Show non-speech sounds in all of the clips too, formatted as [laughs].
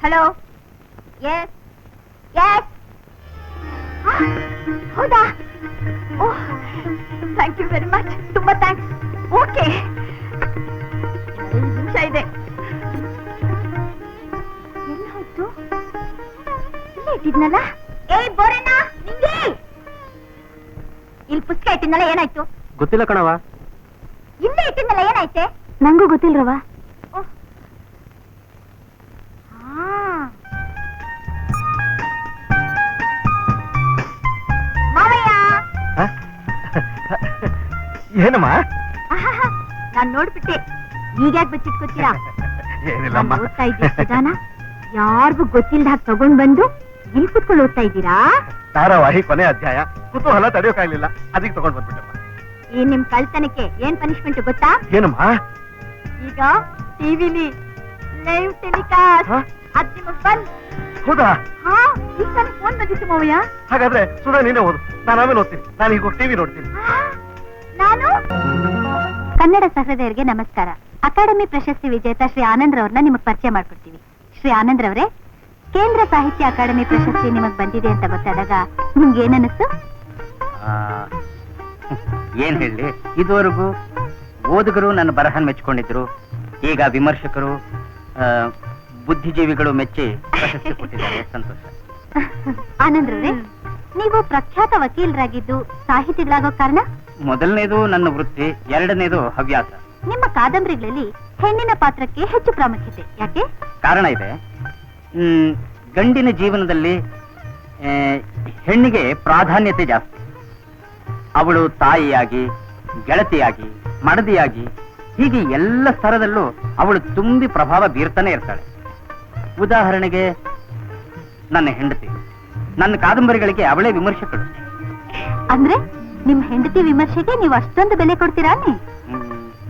Hello yes yes ಹೌದಾ? Oh thank you very much ತುಂಬಾ thanks okay ನಿಮಿಷ ಇದೆ. ಎಲ್ಲಿ ಹೋಯ್ತು? ಇಲ್ಲೇ ಇಟ್ಟಿದ್ನಲ್ಲ ಏ ಬೋರಣ್ಣ ನಿಂಗೆ! ಇಲ್ಲಿ ಪುಸ್ತಕ ಇಟ್ಟಿದ್ನಲ್ಲ ಏನಾಯ್ತು? ಗೊತ್ತಿಲ್ಲ ಕಣವ ಇಲ್ಲೇ ಇಟ್ಟಿದ್ನಲ್ಲ ಏನಾಯ್ತೆ? ನಂಗೂ ಗೊತ್ತಿಲ್ರವ ಏನಮ್ಮ? ನಾನ್ ನೋಡ್ಬಿಟ್ಟೆ. ಈಗ್ಯಾಕ್ ಬಚ್ಚಿಟ್ಕೋತೀರಾ? ಏನಿಲ್ಲಮ್ಮ. ಓದ್ತಾ ಇದ್ದೆ ವಿಧಾನ ಯಾರಿಗೂ ಗೊತ್ತಿಲ್ದ ಹಾಗೆ ತಗೊಂಡ್ ಬಂದು ಇಲ್ಲಿ ಕುತ್ಕೊಂಡು ಓದ್ತಾ ಇದ್ದೀರಾ? ಧಾರಾವಾಹಿ ಕೊನೆ ಅಧ್ಯಾಯ. ಕುತೂಹಲ ತಡೆಯೋಕಾಗ್ಲಿಲ್ಲ ಅದಕ್ಕೆ ತಗೊಂಡ್ ಬಂದ್ಬಿಟ್ಟಮ್ಮ ಈ ನಿಮ್ ಕಳ್ತನಕ್ಕೆ? ಏನ್ ಪನಿಷ್ಮೆಂಟ್ ಗೊತ್ತಾ? ಏನಮ್ಮ? ಈಗ ಟಿವಿಲಿ ಲೈವ್ ಟೆಲಿಕಾಸ್ಟ್ ಹ? ಅದ್ ನಿಮಗ್ ಬಂದ್. ಹೌದಾ? ಹಾ ಈಗ ತಾನೇ ಫೋನ್ ಬಂದಿತ್ತು ಮಾವಯ್ಯ. ಹಾಗಾದ್ರೆ ಸುಧಾ ನೀನೇ ಓದು. ನಾನು ಆಮೇಲೆ ಓದ್ತೀನಿ. ನಾನು ಈಗ ಟಿವಿ ನೋಡ್ತೀನಿ. ಆ, ಕನ್ನಡ ಸಹೃದಯರಿಗೆ ನಮಸ್ಕಾರ. ಅಕಾಡೆಮಿ ಪ್ರಶಸ್ತಿ ವಿಜೇತ ಶ್ರೀ ಆನಂದ್ ರವ್ರನ್ನ ನಿಮಗೆ ಪರಿಚಯ ಮಾಡ್ಕೊಡ್ತೀವಿ. ಶ್ರೀ ಆನಂದ್ ರವರೇ ಕೇಂದ್ರ ಸಾಹಿತ್ಯ ಅಕಾಡೆಮಿ ಪ್ರಶಸ್ತಿ ನಿಮಗ್ ಬಂದಿದೆ ಅಂತ ಗೊತ್ತಾದಾಗ ನಿಮ್ಗೆ ಏನನ್ನಿಸ್ತು? ಏನ್ ಹೇಳಿ ಇದುವರೆಗೂ ಓದುಗರು ನನ್ನ ಬರಹನ್ ಮೆಚ್ಚಿಕೊಂಡಿದ್ರು. ಈಗ ವಿಮರ್ಶಕರು ಬುದ್ಧಿಜೀವಿಗಳು ಮೆಚ್ಚಿ ಪ್ರಶಸ್ತಿ ಕೊಟ್ಟಿದ್ದಾರೆ. ಸಂತೋಷ. ಆನಂದ್ ರವರೇ ನೀವು ಪ್ರಖ್ಯಾತ ವಕೀಲರಾಗಿದ್ದು ಸಾಹಿತಿಗಳಾಗೋ ಕಾರಣ? ಮೊದಲನೇದು ನನ್ನ ವೃತ್ತಿ ಎರಡನೇದು ಹವ್ಯಾಸ. ನಿಮ್ಮ ಕಾದಂಬರಿಗಳಲ್ಲಿ ಹೆಣ್ಣಿನ ಪಾತ್ರಕ್ಕೆ ಹೆಚ್ಚು ಪ್ರಾಮುಖ್ಯತೆ ಯಾಕೆ? ಕಾರಣ ಇದೆ. ಗಂಡಿನ ಜೀವನದಲ್ಲಿ ಆ, ಹೆಣ್ಣಿಗೆ ಪ್ರಾಧಾನ್ಯತೆ ಜಾಸ್ತಿ. ಅವಳು ತಾಯಿಯಾಗಿ ಗೆಳತಿಯಾಗಿ ಮಡದಿಯಾಗಿ ಹೀಗೆ ಎಲ್ಲ ಸ್ತರದಲ್ಲೂ ಅವಳು ತುಂಬಿ ಪ್ರಭಾವ ಬೀರ್ತಾನೆ ಇರ್ತಾಳೆ. ಉದಾಹರಣೆಗೆ ನನ್ನ ಹೆಂಡತಿ. ನನ್ನ ಕಾದಂಬರಿಗಳಿಗೆ ಅವಳೇ ವಿಮರ್ಶಕಳು. ಅಂದ್ರೆ? ನಿಮ್ ಹೆಂಡತಿ ವಿಮರ್ಶೆಗೆ ನೀವು ಅಷ್ಟೊಂದು ಬೆಲೆ ಕೊಡ್ತೀರಾನಿ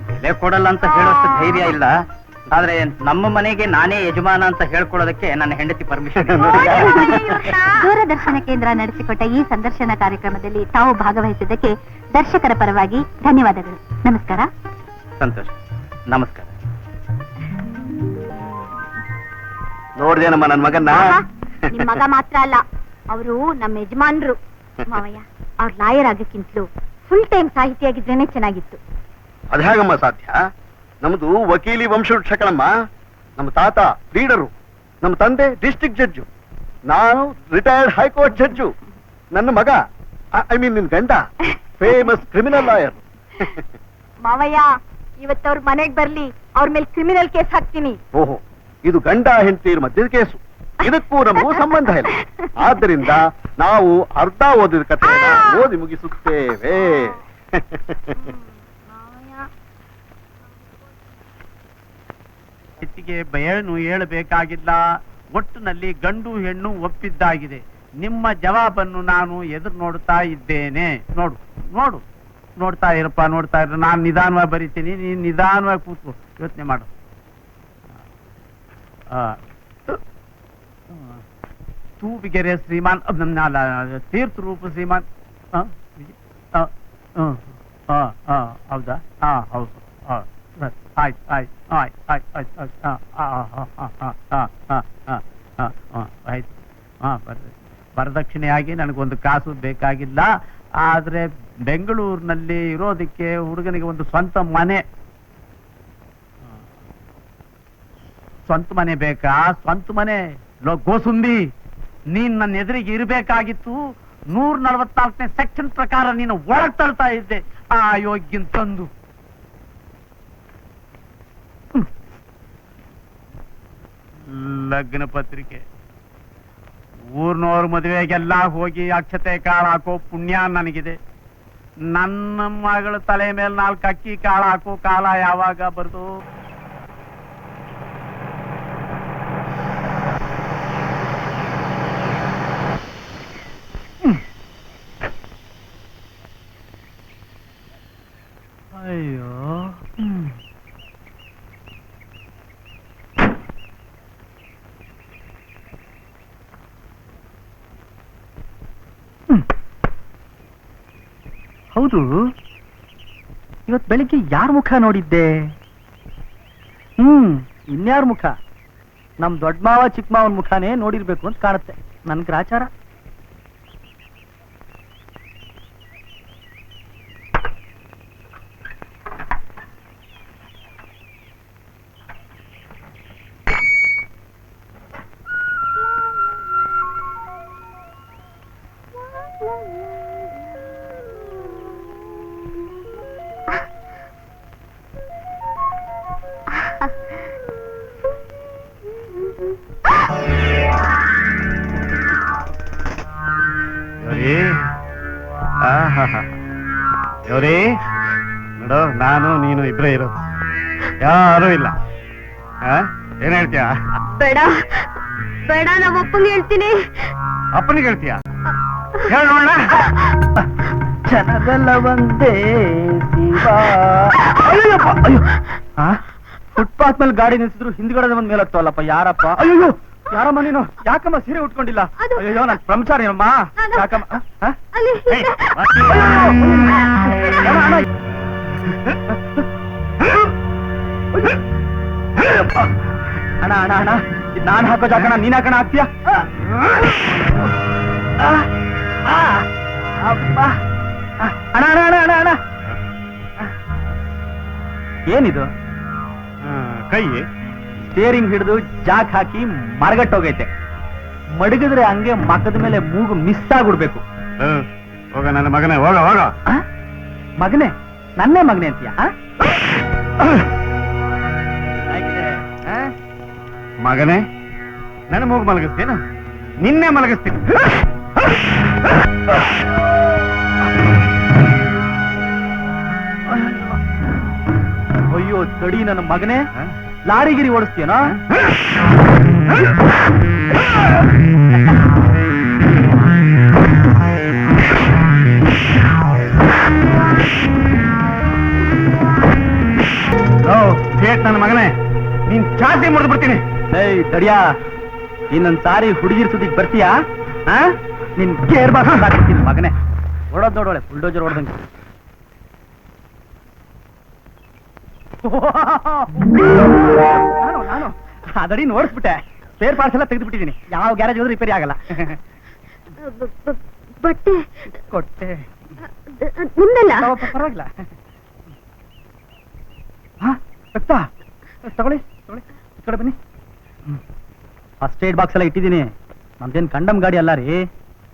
ಬೆಲೆ ಕೊಡಲ್ಲ ಅಂತ ಹೇಳೋಷ್ಟು ಧೈರ್ಯ ಇಲ್ಲ. ಆದ್ರೆ ನಮ್ಮ ಮನೆಗೆ ನಾನೇ ಯಜಮಾನ ಅಂತ ಹೇಳ್ಕೊಳ್ಳೋದಕ್ಕೆ ನನ್ನ ಹೆಂಡತಿ ಪರ್ಮಿಷನ್ ದೂರದರ್ಶನ ಕೇಂದ್ರ ನಡೆಸಿಕೊಟ್ಟ ಈ ಸಂದರ್ಶನ ಕಾರ್ಯಕ್ರಮದಲ್ಲಿ ತಾವು ಭಾಗವಹಿಸಿದ್ದಕ್ಕೆ ದರ್ಶಕರ ಪರವಾಗಿ ಧನ್ಯವಾದಗಳು. ನಮಸ್ಕಾರ. ಸಂತೋಷ. ನಮಸ್ಕಾರ. ನೋಡ್ದೇನಮ್ಮ ನನ್ ಮಗನ್ನ. ಮಗ ಮಾತ್ರ ಅಲ್ಲ ಅವರು ನಮ್ಮ ಯಜಮಾನ್ರು. ಮಾವಯ್ಯ. ಅವ್ರ ಲಾಯರ್ ಆಗಕ್ಕಿಂತಲೂ ಫುಲ್ ಟೈಮ್ ಸಾಹಿತಿಯಾಗಿದ್ರೇನೆ ಚೆನ್ನಾಗಿತ್ತು. ಅದ್ಯಾಗಮ್ಮ ಸಾಧ್ಯ? ನಮ್ದು ವಕೀಲಿ ವಂಶವೃಕ್ಷ ಕಣಮ್ಮ ನಮ್ಮ ತಾತ ಲೀಡರು. ನಮ್ಮ ತಂದೆ ಡಿಸ್ಟ್ರಿಕ್ಟ್ ಜಡ್ಜು. ನಾನು ರಿಟೈರ್ಡ್ ಹೈಕೋರ್ಟ್ ಜಡ್ಜು. ನನ್ನ ಮಗ ಐ ಮೀನ್ ನಿನ್ ಗಂಡ ಫೇಮಸ್ ಕ್ರಿಮಿನಲ್ ಲಾಯರ್. ಮಾವಯ್ಯ ಇವತ್ತವ್ರ ಮನೆಗ್ ಬರ್ಲಿ ಅವ್ರ ಮೇಲೆ ಕ್ರಿಮಿನಲ್ ಕೇಸ್ ಹಾಕ್ತೀನಿ. ಓಹೋ ಇದು ಗಂಡ ಹೆಂಡತಿರ ಮಧ್ಯದ ಕೇಸು. ಇದಕ್ಕೂ ನಮಗೂ ಸಂಬಂಧ ಇಲ್ಲ. ಆದ್ದರಿಂದ ನಾವು ಅರ್ಧ ಓದಿದ ಕಥೆ ಓದಿ ಮುಗಿಸುತ್ತೇವೆ. ಹೆಚ್ಚಿಗೆ ಬಯಲು ಹೇಳಬೇಕಾಗಿಲ್ಲ. ಒಟ್ಟಿನಲ್ಲಿ ಗಂಡು ಹೆಣ್ಣು ಒಪ್ಪಿದ್ದಾಗಿದೆ. ನಿಮ್ಮ ಜವಾಬನ್ನು ನಾನು ಎದುರು ನೋಡ್ತಾ ಇದ್ದೇನೆ. ನೋಡು ನೋಡು. ನೋಡ್ತಾ ಇರಪ್ಪ ನೋಡ್ತಾ ಇರ. ನಾನು ನಿಧಾನವಾಗಿ ಬರಿತೀನಿ. ನೀನು ನಿಧಾನವಾಗಿ ಕೂತ್ಕೋ. ಯೋಚನೆ ಮಾಡು. ತೂವಿಗೆರೆ ಶ್ರೀಮಾನ್ ತೀರ್ಥ ರೂಪ ಶ್ರೀಮಾನ್ ಹೌದಾ ಹಾ ಹೌದು ಆಯ್ತು ಆಯ್ತು ಆಯ್ತು ಆಯ್ತು ಆಯ್ತು ಆಯ್ತು ಹಾಂ ಬರ್ರಿ ವರದಕ್ಷಿಣೆಯಾಗಿ ನನಗೊಂದು ಕಾಸು ಬೇಕಾಗಿಲ್ಲ ಆದರೆ ಬೆಂಗಳೂರಿನಲ್ಲಿ ಇರೋದಕ್ಕೆ ಹುಡುಗನಿಗೆ ಒಂದು ಸ್ವಂತ ಮನೆ ಸ್ವಂತ ಮನೆ ಬೇಕಾ ಸ್ವಂತ ಮನೆ ಲೋ ಗೋಸುಂಬಿ ನೀನ್ ನನ್ನ ಎದುರಿಗೆ ಇರಬೇಕಾಗಿತ್ತು. ನೂರ ನಲವತ್ನಾಲ್ಕನೇ ಸೆಕ್ಷನ್ ಪ್ರಕಾರ ನೀನು ಒಳಗ್ ತಳ್ತಾ ಇದ್ದೆ. ಆ ಯೋಗ್ಯನ್ ತಂದು. ಲಗ್ನ ಪತ್ರಿಕೆ. ಊರ್ನವ್ರ ಮದುವೆಗೆಲ್ಲ ಹೋಗಿ ಅಕ್ಷತೆ ಕಾಳು ಹಾಕೋ ಪುಣ್ಯ ನನಗಿದೆ. ನನ್ನ ಮಗಳ ತಲೆ ಮೇಲೆ ನಾಲ್ಕು ಅಕ್ಕಿ ಕಾಳು ಹಾಕೋ ಕಾಲ ಯಾವಾಗ ಬರ್ದು ಅಯ್ಯೋ ಹೌದು. ಇವತ್ ಬೆಳಿಗ್ಗೆ ಯಾರ ಮುಖ ನೋಡಿದ್ದೆ? ಹ್ಮ್, ಇನ್ಯಾರ ಮುಖ? ನಮ್ ದೊಡ್ಡ ಮಾವ ಚಿಕ್ಕ ಮಾವನ್ ಮುಖಾನೇ ನೋಡಿರ್ಬೇಕು ಅಂತ ಕಾಣುತ್ತೆ. ನನ್ ಗ್ರಾಚಾರ. ನೋಡು ನಾನು ನೀನು ಇಬ್ರೇ ಇರೋದು. ಯಾರು ಇಲ್ಲ. ಆ? ಏನ್ ಹೇಳ್ತೀಯ? ಬೇಡ. ಬೇಡ ನಮ್ಮ ಅಪ್ಪಂಗೆ ಹೇಳ್ತೀನಿ. ಅಪ್ಪನಿಗೆ ಹೇಳ್ತೀಯ? ಹೇಳ ನೋಡೋಣ. ಜನದಲ್ಲ ಒಂದೇ ಶಿವ. ಅಯ್ಯಪ್ಪ ಅಯ್ಯೋ. ಫುಟ್ಪಾತ್ ಮೇಲೆ ಗಾಡಿ ನಿಲ್ಸಿದ್ರು ಹಿಂದ್ಗಡೆ ಬಂದ್ ಮೇಲೆ ಹತ್ತವಲ್ಲಪ್ಪ ಯಾರಪ್ಪ? ಅಯ್ಯೋ ಯಾರಮ್ಮ ನೀನು? ಯಾಕಮ್ಮ ಸೀರೆ ಉಟ್ಕೊಂಡಿಲ್ಲ? ಅದು- ಅಯ್ಯೋ ನನ್ ಬ್ರಹ್ಮಚಾರಿ ಅಮ್ಮ ನಾನು- ಯಾಕಮ್ಮ? ಅಲ್ಲಿ ಏಯ್. ಅಣ್ಣ, ಅಣ್ಣ. ಅಣ್ಣ ಅಣ್ಣ ಅಣ್ಣ ಇದ್ ನಾನ್ ಹಾಕೋ ಜಾಕಣ ನೀನ್ ಹಾಕಣ ಹಾಕ್ತೀಯ ಅಣ್ಣ ಅಣ್ಣ ಅಣ್ಣ ಅಣ್ಣ ಅಣ್ಣ. ಏನಿದು? ಆ, ಕೈ ಸ್ಟೇರಿಂಗ್ ಹಿಡಿದು ಜಾಕ್ ಹಾಕಿ ಮರಗಟ್ಟೋಗೈತೆ ಮಡಗಿದ್ರೆ ಹಂಗೆ ಮಕದ ಮೇಲೆ ಮೂಗು ಮಿಸ್ ಆಗ್ಬಿಡ್ಬೇಕು ಹೋಗ ನನ್ನ ಮಗನೇ ಹೋಗ ಹೋಗ ಆ? ಮಗನೇ ನನ್ನೇ ಮಗನೇ ಅಂತೀಯ? ಆ? ಮಗನೇ ನನ್ನ ಮೂಗು ಮಲಗಿಸ್ತೇನು ನಿನ್ನೆ ಮಲಗಿಸ್ತೀನಿ ಅಯ್ಯೋ ತಡಿ ನನ್ನ ಮಗನೇ ಲಾರಿಗಿರಿ ಓಡಿಸ್ತೀಯನೋ? ಥೇಟ್ ನನ್ನ ಮಗನೇ. ನೀನ್ ಚಾತಿ ಮುರಿದು ಬಿಡ್ತೀನಿ ಏಯ್ ತಡಿಯಾ ಇನ್ನೊಂದ್ ಸಾರಿ ಹುಡುಗಿರ್ ಸುದ್ದಿಗೆ ಬರ್ತೀಯಾ? ಆ? ನಿನ್ ಕೇರ್ ಬಾಕ್ಸ್ ಹಾಕ್ಬಿಡ್ತೀನಿ ಮಗನೇ. ಹೊಡೋದ್ ನೋಡೋಳೆ ಬುಲ್ಡೋಜರ್ ಓಡ್ದಂಗೆ ನಾನು ನಾನು. ಅದಡಿ ನೋಡಿಸ್ಬಿಟ್ಟೆ. ಸ್ಪೇರ್ ಪಾರ್ಟ್ಸ್ ಎಲ್ಲ ತೆಗೆದುಬಿಟ್ಟಿದ್ದೀನಿ. ಯಾವ ಗ್ಯಾರೇಜ್ ಹೋದ್ರೂ ರಿಪೇರಿ ಆಗಲ್ಲ. ಬಟ್ಟೆ. ಕೊಟ್ಟೆ. ನಿಮ್ದಲ್ಲ? ಪಾಪ, ಪರವಾಗಿಲ್ಲ. ಹಾ ರಕ್ತ. ತಗೊಳ್ಳಿ ತಗೊಳ್ಳಿ. ಈ ಕಡೆ ಬನ್ನಿ. ಫಸ್ಟ್ ಏಡ್ ಬಾಕ್ಸ್ ಎಲ್ಲ ಇಟ್ಟಿದ್ದೀನಿ. ನಮ್ದೇನು ಕಂಡಮ್ ಗಾಡಿ ಅಲ್ಲ ರೀ.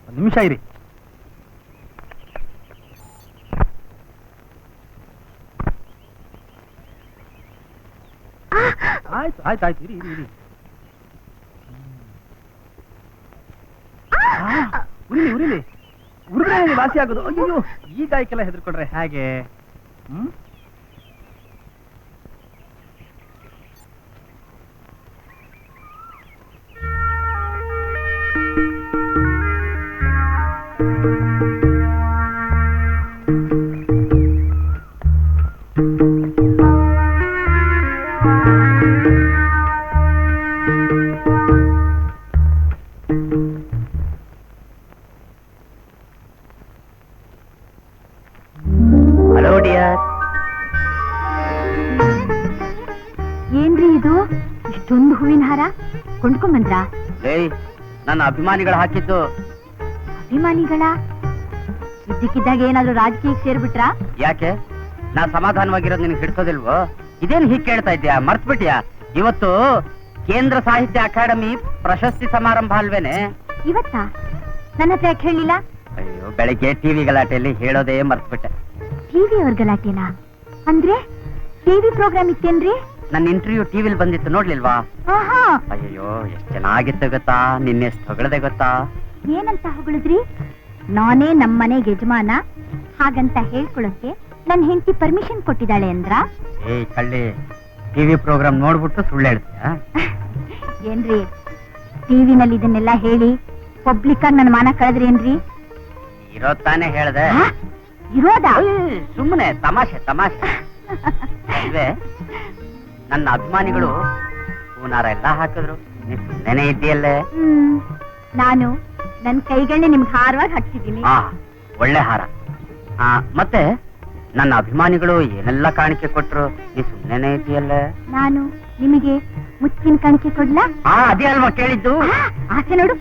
ಒಂದು ನಿಮಿಷ ಇರಿ. ಆಯ್ತು ಆಯ್ತು ಆಯ್ತು ಇರಿ ಇರಿ ಇರಿ. ಆ, ಉರಿಲಿ ಉರಿಲಿ. ಉರಿದ್ರೆ ವಾಸಿ ಆಗೋದು. ಅಯ್ಯೋ ಈ ಗಾಯಕ್ಕೆಲ್ಲ ಹೆದರ್ಕೊಂಡ್ರೆ ಹೇಗೆ? ಹ್ಮ್? ನನ್ನ ಅಭಿಮಾನಿಗಳು ಹಾಕಿದ್ದು. ಅಭಿಮಾನಿಗಳ? ಇದ್ದಕ್ಕಿದ್ದಾಗ ಏನಾದ್ರೂ ರಾಜಕೀಯಕ್ಕೆ ಸೇರ್ಬಿಟ್ರಾ? ಯಾಕೆ? ನಾ ಸಮಾಧಾನವಾಗಿರೋದು ನಿನಗೆ ಹಿಡ್ಸೋದಿಲ್ವೋ? ಇದೇನು ಹೀಗೆ ಕೇಳ್ತಾ ಇದ್ಯಾ ಮರ್ತ್ಬಿಟ್ಯಾ? ಇವತ್ತು ಕೇಂದ್ರ ಸಾಹಿತ್ಯ ಅಕಾಡೆಮಿ ಪ್ರಶಸ್ತಿ ಸಮಾರಂಭ ಅಲ್ವೇನೆ? ಇವತ್ತಾ? ನನ್ನ ಹತ್ರ ಯಾಕೆ ಹೇಳಿಲ್ಲ ಅಯ್ಯೋ ಬೆಳಿಗ್ಗೆ ಟಿವಿ ಗಲಾಟೆಯಲ್ಲಿ ಹೇಳೋದೇ ಮರ್ತ್ಬಿಟ್ಟೆ. ಟಿವಿ ಅವ್ರ ಗಲಾಟೆನಾ? ಅಂದ್ರೆ ಟಿವಿ ಪ್ರೋಗ್ರಾಮ್ ಇತ್ತೇನ್ರಿ? ನನ್ನ ಇಂಟರ್ವ್ಯೂ ಟಿವಿಲ್ ಬಂದಿತ್ತು ನೋಡ್ಲಿಲ್ವಾ? ಆಹಾ. ಅಯ್ಯೋ ಎಷ್ಟ್ ಚೆನ್ನಾಗಿತ್ತು ಗೊತ್ತಾ? ನಿನ್ನೆಷ್ಟು ಹೊಗಳದೆ ಗೊತ್ತಾ? ಏನಂತ ಹೊಗಳಿದ್ರಿ? ನಾನೇ ನಮ್ಮನೆ ಯಜಮಾನ. ಹಾಗಂತ ಹೇಳ್ಕೊಳಕ್ಕೆ ನನ್ನ ಹೆಂಡತಿ ಪರ್ಮಿಷನ್ ಕೊಟ್ಟಿದ್ದಾಳೆ ಅಂದ್ರ? ಏ ಕಳ್ಳಿ ಟಿವಿ ಪ್ರೋಗ್ರಾಮ್ ನೋಡ್ಬಿಟ್ಟು ಸುಳ್ಳು ಹೇಳ್ತೀಯ? [laughs] ಏನ್ರಿ? ಟಿವಿನಲ್ಲಿ ಇದನ್ನೆಲ್ಲ ಹೇಳಿ ಪಬ್ಲಿಕ್ ಆಗಿ ನನ್ನ ಮಾನ ಕಳೆದ್ರೇನ್ರಿ ಇರೋ ತಾನೇ ಹೇಳ್ದೆ. ಆ? ಇರೋದಾ? ಸುಮ್ಮನೆ ತಮಾಷೆ ತಮಾಷೆ. [laughs] ಅಲ್ವೇ ನನ್ನ ಅಭಿಮಾನಿಗಳು ಹೂನಾರ ಎಲ್ಲ ಹಾಕಿದ್ರು. ನಿ ಸುಮ್ಮನೆ ಹ್ಮ್. ನಾನು ನನ್ ಕೈಗಳನ್ನೇ ನಿಮ್ಗೆ ಹಾರವಾಗಿ ಹಾಕ್ಸಿದ್ದೀನಿ. ಆ ಒಳ್ಳೆ ಹಾರ. ಆ ಮತ್ತೆ ನನ್ನ ಅಭಿಮಾನಿಗಳು ಏನೆಲ್ಲ ಕಾಣಿಕೆ ಕೊಟ್ರು? ನೀ ಸುಮ್ಮನೆ ಇದೆಯಲ್ಲ ನಾನು ನಿಮಗೆ ಮುಚ್ಚಿನ ಕಾಣಿಕೆ ಕೊಡ್ಲಾ? ಅದೇ ಅಲ್ವಾ ಕೇಳಿದ್ದು? ಆ, ಆಸೆ ನೋಡು.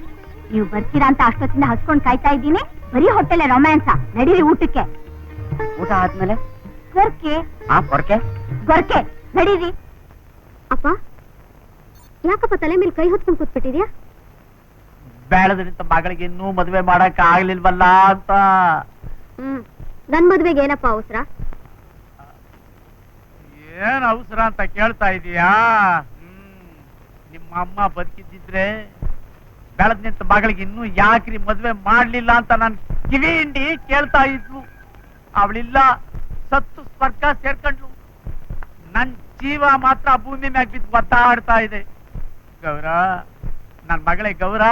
ನೀವು ಬರ್ತೀರಾ ಅಂತ ಅಷ್ಟೊತ್ತಿಂದ ಹಸ್ಕೊಂಡ್ ಕಾಯ್ತಾ ಇದ್ದೀನಿ. ಬರೀ ಹೊಟ್ಟೆಲೆ ರೊಮ್ಯಾನ್ಸ. ನಡೀರಿ ಊಟಕ್ಕೆ. ಊಟ ಆದ್ಮೇಲೆ? ಗೊರ್ಕೆ ಆ ಕೊರಕೆ? ಗೊರ್ಕೆ ನಡೀರಿ. ಅಪ್ಪ ಯಾಕಪ್ಪ ತಲೆ ಮೇಲೆ ಕೈ ಹೊತ್ಕೊಂಡು ಕೂತ್ಬಿಟ್ಟಿದ್ಯಾ? ಬೇಡದ ನಿಂತ ಮಗಳಿಗೆ ಇನ್ನೂ ಮದುವೆ ಮಾಡಕ್ ಆಗ್ಲಿಲ್ವಲ್ಲ ಅಂತ. ಹ್ಮ್ ನನ್ ಮದ್ವೆಗೆ ಏನಪ್ಪ ಅವಸರ? ಏನ್ ಅವಸರ ಅಂತ ಕೇಳ್ತಾ ಇದೀಯಾ? ಹ್ಮ್ ನಿಮ್ಮ ಅಮ್ಮ ಬದುಕಿದ್ದಿದ್ರೆ ಬೆಳೆದ್ ನಿಂತ ಮಗಳಿಗೆ ಇನ್ನೂ ಯಾಕ್ರಿ ಮದ್ವೆ ಮಾಡ್ಲಿಲ್ಲ ಅಂತ ನಾನ್ ಕಿವಿ ಹಿಂಡಿ ಕೇಳ್ತಾ ಇದ್ಲು. ಅವಳಿಲ್ಲ ಸತ್ತು ಸ್ವರ್ಗ ಸೇರ್ಕೊಂಡ್ಲು. ನನ್ ಜೀವ ಮಾತ್ರ ಭೂಮಿ ಮ್ಯಾಗ ಬಿದ್ದು ಒತ್ತಾಡ್ತಾ ಇದೆ. ಗೌರ ನನ್ ಮಗಳೇ ಗೌರ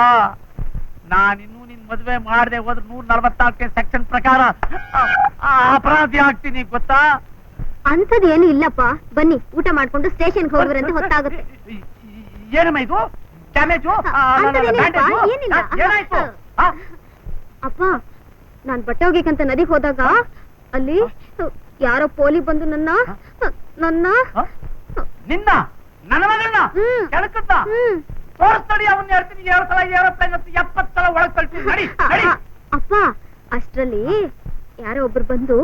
ನಾನಿನ್ನೂ ನಿನ್ ಮದ್ವೆ ಮಾಡದೆ ಹೋದ್ರೆ ನೂರ ನಲವತ್ನಾಲ್ಕನೇ ಸೆಕ್ಷನ್ ಪ್ರಕಾರ ಅಪರಾಧಿ ಆಗ್ತೀನಿ ಗೊತ್ತಾ? ಅಂತದ್ ಏನು ಇಲ್ಲಪ್ಪ. ಬನ್ನಿ ಊಟ ಮಾಡ್ಕೊಂಡು ಸ್ಟೇಷನ್ ಹೋಗ್ರಂತ ಹೊತ್ತಾಗುತ್ತೆ. ಏನಮ್ಮ ಇದು? ಡ್ಯಾಮೇಜು. ಏನಾಯ್ತು? ಅಪ್ಪ ನಾನ್ ಬಟ್ಟೆ ಹೋಗಿಕ್ಕಂತ ನದಿಗ್ ಹೋದಾಗ ಅಲ್ಲಿ ಯಾರೋ ಪೋಲಿ ಬಂದು ನನ್ನ ನನ್ನ? ನಿನ್ನ? ನನ್ನ ಮಗಳನ್ನ ಹ್ಮ್. ಕೆಳಕತ್ತ? ಹ್ಮ್. ತೋರಿಸ್ತಡಿ ಅವನ್ನ ಹೇಳ್ತೀನಿ. ಎರಡು ಸಲ ಏರೋಪ್ಲೇನ್ ಹತ್ತಿ ಎಪ್ಪತ್ತು ಸಲ ಒಳಗ್ ಕಳ್ತೀನಿ ನಡಿ ನಡಿ. ಅ- ಅಪ್ಪ ಅಷ್ಟ್ರಲ್ಲಿ ಯಾರೋ ಒಬ್ರು ಬಂದು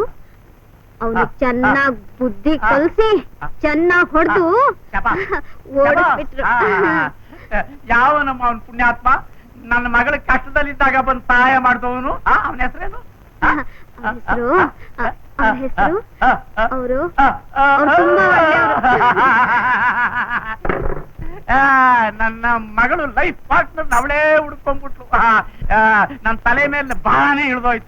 ಅವನು ಆ, ಚೆನ್ನಾಗ್ ಬುದ್ಧಿ ಆ, ಕಲ್ಸಿ ಆ, ಚೆನ್ನಾಗ್ ಹೊಡೆದು ಶಬಾಸ್. [laughs] ಓಡಿಸ್ಬಿಟ್ರು. ಆ, ಆ, ಆ. ಯಾವ ನಮ್ಮ ಅವನ್ ಪುಣ್ಯಾತ್ಮ? ನನ್ನ ಮಗಳ ಕಷ್ಟದಲ್ಲಿದ್ದಾಗ ಬಂದು ಸಹಾಯ ಮಾಡಿದವನು? ಅವನ ಹೆಸರೇನು? ಹೆಸ್ರು, ಆ, ಅವ್ನ್ ಹೆಸ್ರು, ಅವ್ರು, ಅವ್ರು ತುಂಬಾ ಒಳ್ಳೆಯವ್ರು. ಆ, ನನ್ನ ಮಗಳು ಲೈಫ್ ಪಾರ್ಟ್ನರ್ ಅವಳೇ ಹುಡ್ಕೊಂಡ್ಬಿಟ್ಲು. ಆ, ಆ, ನನ್ನ ತಲೆ ಮೇಲೆ ಬಾಣೆ ಇಳ್ದೋಯ್ತು.